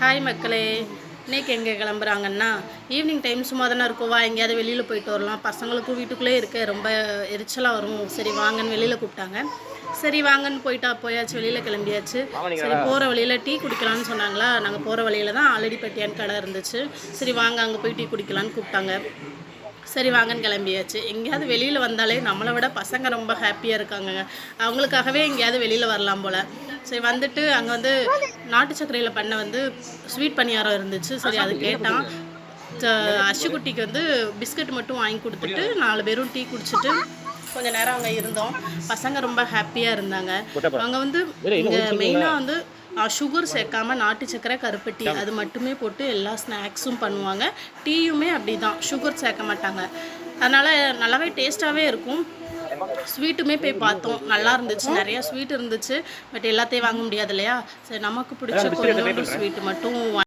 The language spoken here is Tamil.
ஹாய் மக்களே. இன்னைக்கு எங்கே கிளம்புறாங்கன்னா ஈவினிங் டைம் சும்மா தானே இருக்கும். வா எங்கேயாவது வெளியில் போயிட்டு வரலாம். பசங்களுக்கும் வீட்டுக்குள்ளே இருக்க ரொம்ப எரிச்சலாக வரும். சரி வாங்கன்னு வெளியில் கூப்பிட்டாங்க. சரி வாங்கன்னு போயிட்டா போயாச்சு. வெளியில் கிளம்பியாச்சு. சரி போகிற வழியில் டீ குடிக்கலாம்னு சொன்னாங்களா? நாங்கள் போகிற வழியில் தான் ஆல்ரெடி பட்டியான் கடை இருந்துச்சு. சரி வாங்க அங்கே போய் டீ குடிக்கலான்னு கூப்பிட்டாங்க. சரி வாங்கன்னு கிளம்பியாச்சு. எங்கேயாவது வெளியில் வந்தாலே நம்மளை விட பசங்க ரொம்ப ஹாப்பியாக இருக்காங்க அவங்களுக்காகவே எங்கேயாவது வெளியில் வரலாம் போல். சரி வந்துட்டு அங்கே வந்து நாட்டு சர்க்கரையில் பண்ண வந்து ஸ்வீட் பணியாரம் இருந்துச்சு. சரி அது கேட்டான் அச்சுக்குட்டிக்கு வந்து பிஸ்கட் மட்டும் வாங்கி கொடுத்துட்டு நாலு பேரும் டீ குடிச்சிட்டு கொஞ்ச நேரம் அங்கே இருந்தோம். பசங்க ரொம்ப ஹாப்பியாக இருந்தாங்க. அங்கே வந்து இங்கே மெயினாக வந்து சுகர் சேர்க்காம நாட்டு சக்கரை கருப்பட்டி அது மட்டுமே போட்டு எல்லா ஸ்நாக்ஸும் பண்ணுவாங்க. டீயுமே அப்படி தான் சுகர் சேர்க்க மாட்டாங்க. அதனால் நல்லாவே டேஸ்ட்டாகவே இருக்கும். ஸ்வீட்டுமே போய் பார்த்தோம். நல்லா இருந்துச்சு. நிறைய ஸ்வீட் இருந்துச்சு. பட் எல்லாத்தையும் வாங்க முடியாது இல்லையா? சரி நமக்கு பிடிச்ச கொஞ்சோண்டு ஸ்வீட் மட்டும்